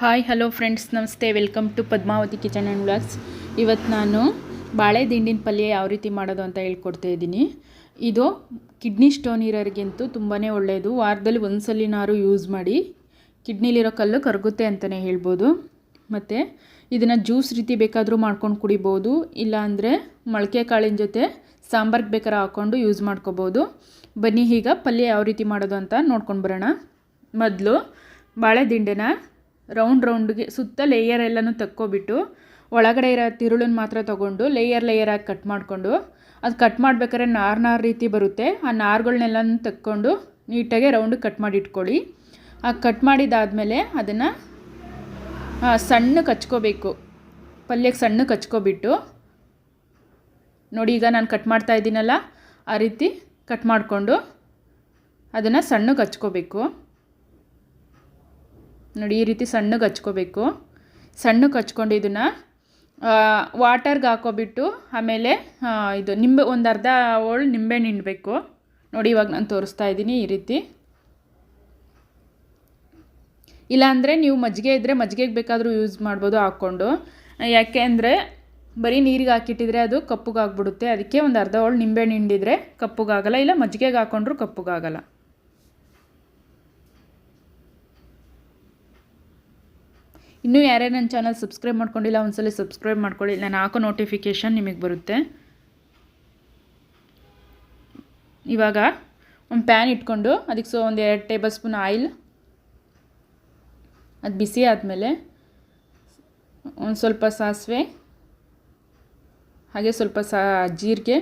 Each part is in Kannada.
ಹಾಯ್, ಹಲೋ ಫ್ರೆಂಡ್ಸ್, ನಮಸ್ತೆ. Welcome to Padmavathi kitchen and vlogs. ಇವತ್ತು ನಾನು ಬಾಳೆ ದಿಂಡಿನ ಪಲ್ಯ ಯಾವ ರೀತಿ ಮಾಡೋದು ಅಂತ ಹೇಳ್ಕೊಡ್ತಾ ಇದ್ದೀನಿ. ಇದು ಕಿಡ್ನಿ ಸ್ಟೋನ್ ಇರೋರಿಗಂತೂ ತುಂಬಾ ಒಳ್ಳೆಯದು ವಾರದಲ್ಲಿ ಒಂದು ಸಲಿನಾರು ಯೂಸ್ ಮಾಡಿ ಕಿಡ್ನಿಲಿರೋ ಕಲ್ಲು ಕರಗುತ್ತೆ ಅಂತಲೇ ಹೇಳ್ಬೋದು. ಮತ್ತು ಇದನ್ನು ಜ್ಯೂಸ್ ರೀತಿ ಬೇಕಾದರೂ ಮಾಡ್ಕೊಂಡು ಕುಡಿಬೋದು. ಇಲ್ಲಾಂದರೆ ಮೊಳಕೆ ಕಾಳಿನ ಜೊತೆ ಸಾಂಬಾರ್ಗೆ ಬೇಕಾದ್ರೆ ಹಾಕ್ಕೊಂಡು ಯೂಸ್ ಮಾಡ್ಕೋಬೋದು. ಬನ್ನಿ, ಈಗ ಪಲ್ಯ ಯಾವ ರೀತಿ ಮಾಡೋದು ಅಂತ ನೋಡ್ಕೊಂಡು ಬರೋಣ. ಮೊದಲು ಬಾಳೆ ರೌಂಡ್ ರೌಂಡ್ಗೆ ಸುತ್ತ ಲೇಯರ್ ಎಲ್ಲನೂ ತಕ್ಕೊಬಿಟ್ಟು ಒಳಗಡೆ ಇರೋ ತಿರುಳನ್ನು ಮಾತ್ರ ತೊಗೊಂಡು ಲೇಯರ್ ಲೇಯರಾಗಿ ಕಟ್ ಮಾಡಿಕೊಂಡು, ಅದು ಕಟ್ ಮಾಡ್ಬೇಕಾದ್ರೆ ನಾರು ನಾರು ರೀತಿ ಬರುತ್ತೆ. ಆ ನಾರುಗಳನ್ನೆಲ್ಲನೂ ತಕ್ಕೊಂಡು ನೀಟಾಗಿ ರೌಂಡ್ ಕಟ್ ಮಾಡಿ ಇಟ್ಕೊಳ್ಳಿ ಆ ಕಟ್ ಮಾಡಿದಾದಮೇಲೆ ಅದನ್ನು ಸಣ್ಣ ಕಚ್ಕೋಬೇಕು. ಪಲ್ಯಕ್ಕೆ ಸಣ್ಣ ಹಚ್ಕೊಬಿಟ್ಟು ನೋಡಿ ಈಗ ನಾನು ಕಟ್ ಮಾಡ್ತಾ ಇದ್ದೀನಲ್ಲ, ಆ ರೀತಿ ಕಟ್ ಮಾಡಿಕೊಂಡು ಅದನ್ನು ಸಣ್ಣ ಹಚ್ಕೋಬೇಕು ನೋಡಿ, ಈ ರೀತಿ ಸಣ್ಣಗೆ ಹಚ್ಕೋಬೇಕು. ಸಣ್ಣಗೆ ಹಚ್ಕೊಂಡು ಇದನ್ನು ವಾಟರ್ಗೆ ಹಾಕೋಬಿಟ್ಟು ಆಮೇಲೆ ಇದು ನಿಂಬೆ, ಒಂದು ಅರ್ಧ ಹೋಳು ನಿಂಬೆ ಹಿಂಡಬೇಕು. ನೋಡಿ, ಇವಾಗ ನಾನು ತೋರಿಸ್ತಾ ಇದ್ದೀನಿ ಈ ರೀತಿ. ಇಲ್ಲಾಂದರೆ ನೀವು ಮಜ್ಜಿಗೆ ಇದ್ದರೆ ಮಜ್ಜಿಗೆಗೆ ಬೇಕಾದರೂ ಯೂಸ್ ಮಾಡ್ಬೋದು ಹಾಕ್ಕೊಂಡು. ಯಾಕೆ ಅಂದರೆ, ಬರೀ ನೀರಿಗೆ ಹಾಕಿಟ್ಟಿದ್ರೆ ಅದು ಕಪ್ಪುಗಾಗ್ಬಿಡುತ್ತೆ ಅದಕ್ಕೆ ಒಂದು ಅರ್ಧ ಹೋಳು ನಿಂಬೆಹಣ್ಣು ಹಿಂಡಿದರೆ ಕಪ್ಪುಗಾಗಲ್ಲ ಇಲ್ಲ ಮಜ್ಜಿಗೆಗೆ ಹಾಕ್ಕೊಂಡ್ರೂ ಕಪ್ಪುಗಾಗಲ್ಲ ಇನ್ನೂ ಯಾರ್ಯಾರು ನನ್ನ ಚಾನಲ್ ಸಬ್ಸ್ಕ್ರೈಬ್ ಮಾಡ್ಕೊಂಡಿಲ್ಲ, ಒಂದ್ಸಲ ಸಬ್ಸ್ಕ್ರೈಬ್ ಮಾಡ್ಕೊಳ್ಳಿ. ನಾನು ಹಾಕೋ ನೋಟಿಫಿಕೇಷನ್ ನಿಮಗೆ ಬರುತ್ತೆ. ಇವಾಗ ಒಂದು ಪ್ಯಾನ್ ಇಟ್ಕೊಂಡು, ಅದಕ್ಕೆ ಸೊ ಒಂದು ಎರಡು ಟೇಬಲ್ ಸ್ಪೂನ್ ಆಯಿಲ್ ಅದು ಬಿಸಿ ಆದಮೇಲೆ ಒಂದು ಸ್ವಲ್ಪ ಸಾಸಿವೆ, ಹಾಗೆ ಸ್ವಲ್ಪ ಸಾ ಜೀರಿಗೆ.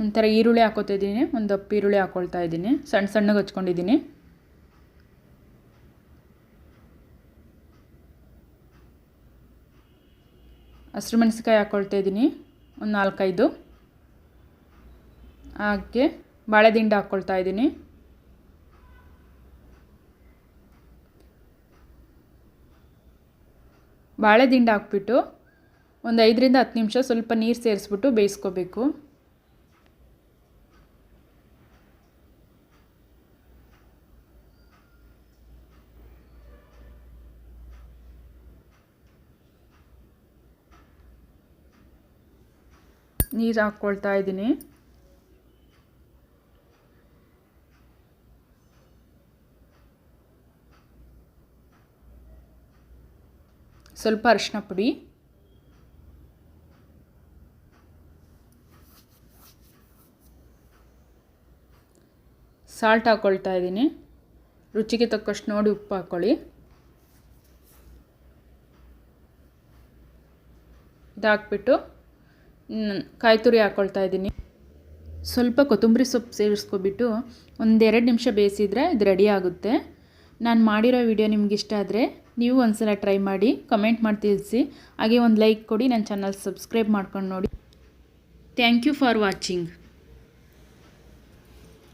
ನಂತರ ಈರುಳ್ಳಿ ಹಾಕೋತಾ ಇದ್ದೀನಿ. ಒಂದು ದಪ್ಪ ಈರುಳ್ಳಿ ಹಾಕ್ಕೊಳ್ತಾ ಇದ್ದೀನಿ. ಸಣ್ಣ ಸಣ್ಣಗೆ ಹಚ್ಕೊಂಡಿದ್ದೀನಿ. ಹಸಿರು ಮೆಣಸಿಕಾಯಿ ಹಾಕ್ಕೊಳ್ತಾ ಇದ್ದೀನಿ. ಒಂದು ನಾಲ್ಕೈದು. ಹಾಗೆ ಬಾಳೆದಿಂಡು ಹಾಕ್ಕೊಳ್ತಾ ಇದ್ದೀನಿ. ಬಾಳೆದಿಂಡು ಹಾಕ್ಬಿಟ್ಟು ಒಂದು ಐದರಿಂದ ಹತ್ತು ನಿಮಿಷ ಸ್ವಲ್ಪ ನೀರು ಸೇರಿಸ್ಬಿಟ್ಟು ಬೇಯಿಸ್ಕೋಬೇಕು. ನೀರು ಹಾಕ್ಕೊಳ್ತಾ ಇದ್ದೀನಿ. ಸ್ವಲ್ಪ ಅರಿಶಿನ ಪುಡಿ. ಸಾಲ್ಟ್ ಹಾಕ್ಕೊಳ್ತಾ ಇದ್ದೀನಿ. ರುಚಿಗೆ ತಕ್ಕಷ್ಟು ನೋಡಿ ಉಪ್ಪು ಹಾಕ್ಕೊಳ್ಳಿ ಇದಾಕ್ಬಿಟ್ಟು ಕಾಯಿ ತುರಿ ಹಾಕ್ಕೊಳ್ತಾ ಇದ್ದೀನಿ. ಸ್ವಲ್ಪ ಕೊತ್ತಂಬರಿ ಸೊಪ್ಪು ಸೇರಿಸ್ಕೊಬಿಟ್ಟು ಒಂದೆರಡು ನಿಮಿಷ ಬೇಯಿಸಿದರೆ ಇದು ರೆಡಿ ಆಗುತ್ತೆ. ನಾನು ಮಾಡಿರೋ ವಿಡಿಯೋ ನಿಮ್ಗೆ ಇಷ್ಟ ಆದರೆ ನೀವು ಒಂದ್ಸಲ ಟ್ರೈ ಮಾಡಿ, ಕಮೆಂಟ್ ಮಾಡಿ ತಿಳಿಸಿ. ಹಾಗೆ ಒಂದು ಲೈಕ್ ಕೊಡಿ, ನನ್ನ ಚಾನಲ್ ಸಬ್ಸ್ಕ್ರೈಬ್ ಮಾಡ್ಕೊಂಡು ನೋಡಿ. Thank you for watching.